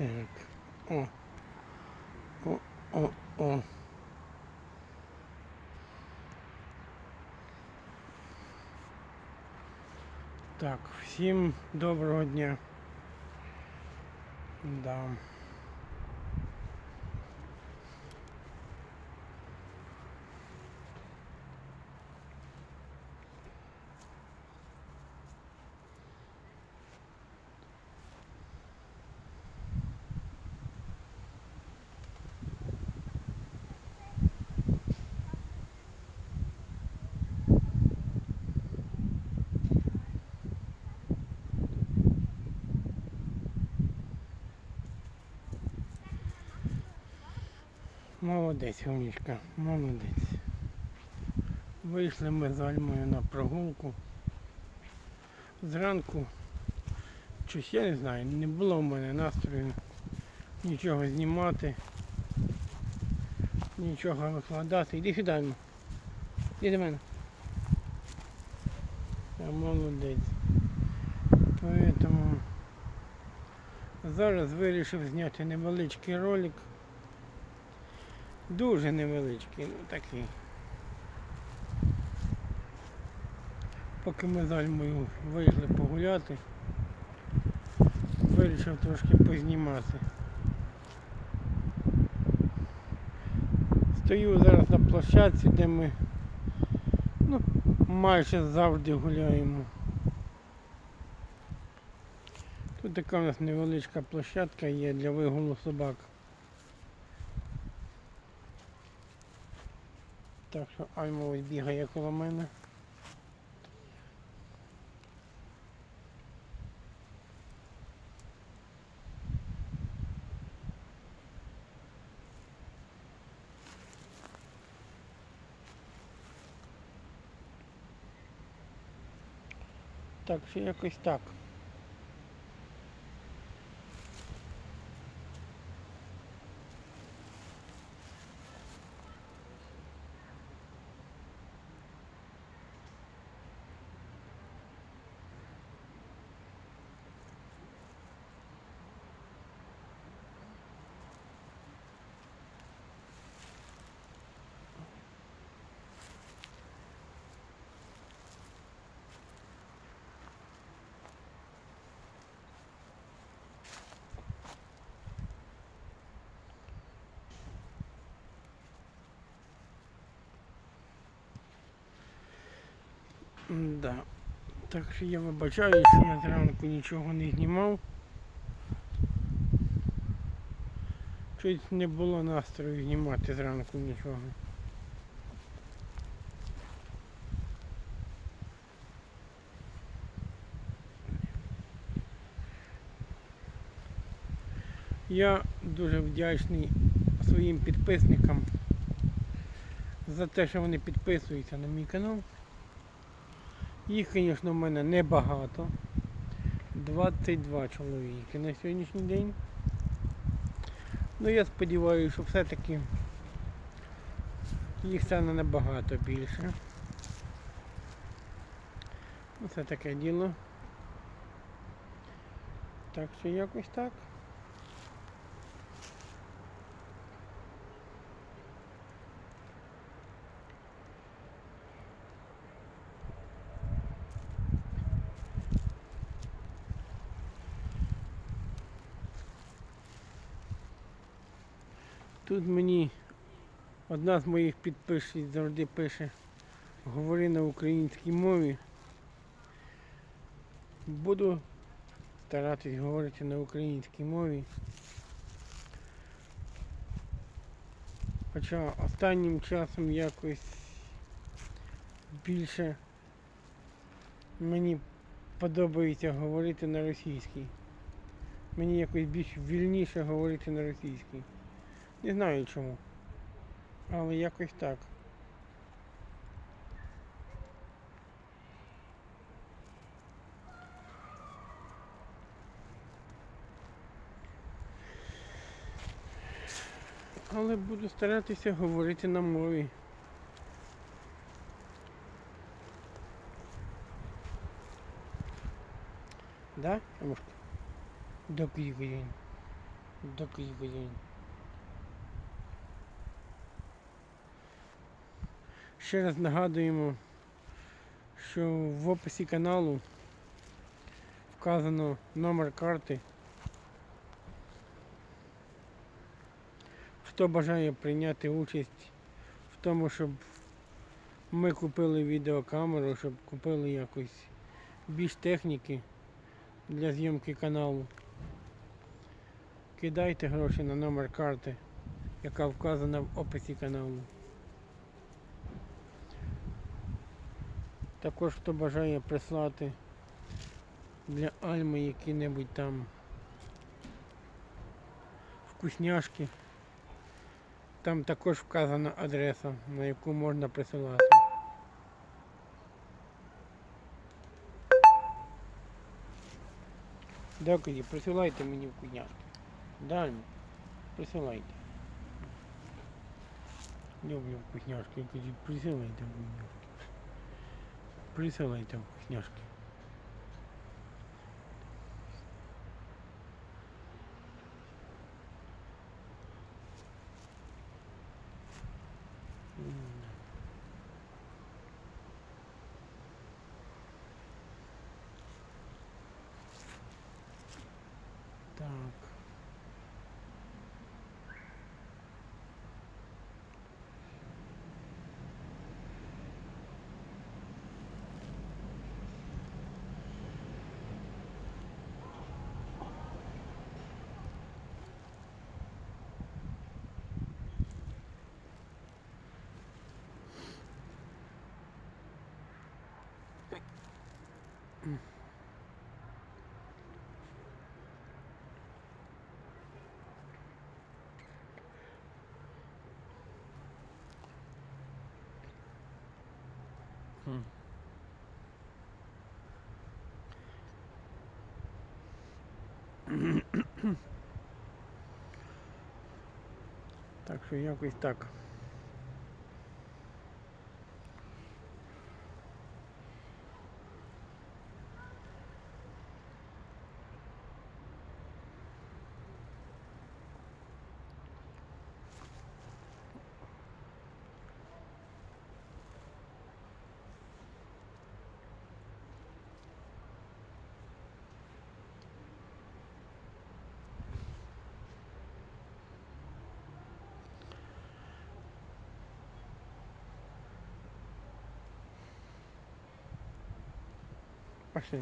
Так. О. О, о, о. Так, всім доброго дня. Да. Молодець, умнічка, молодець. Вийшли ми з Альмою на прогулку. Зранку, щось я не знаю, не було в мене настрою нічого знімати, нічого викладати. Іди сюди. Іди до мене. Я молодець. Поэтому зараз вирішив зняти невеличкий ролик. Дуже невеличкий, ну такий. Поки ми з Альмою вийшли погуляти, вирішив трошки познімати. Стою зараз на площадці, де ми ну, майже завжди гуляємо. Тут така у нас невеличка площадка є для вигулу собак. Так що ось бігає коло мене. Так що якось так. Да. Так що я вибачаю, що я зранку нічого не знімав. Щось не було настрою знімати зранку нічого. Я дуже вдячний своїм підписникам за те, що вони підписуються на мій канал. Їх, звісно, в мене небагато. 22 чоловіки на сьогоднішній день. Ну я сподіваюся, що все-таки їх стане набагато більше. Ну, Це таке діло. Так що якось так. Тут мені одна з моїх підписчиць завжди пише говори на українській мові. Буду старатись говорити на українській мові. Хоча останнім часом якось більше мені подобається говорити на російській. Мені якось більш вільніше говорити на російській. Не знаю чому. Але якось так. Але буду старатися говорити на мові. Да, Тимошка? Добрий день. До годин. Ще раз нагадуємо, що в описі каналу вказано номер карти. Хто бажає прийняти участь в тому, щоб ми купили відеокамеру, щоб купили якось більш техніки для зйомки каналу. Кидайте гроші на номер карти, яка вказана в описі каналу. Також хто бажає прислати для Альми які-небудь там вкусняшки. Там також вказана адреса, на яку можна присилати. Дякую, присилайте мені вкусняшки. Далі, присилайте. Люблю вкусняшки, присилайте вкусняшки. Присилайте вкусняшки. Так. Так що якось так. 是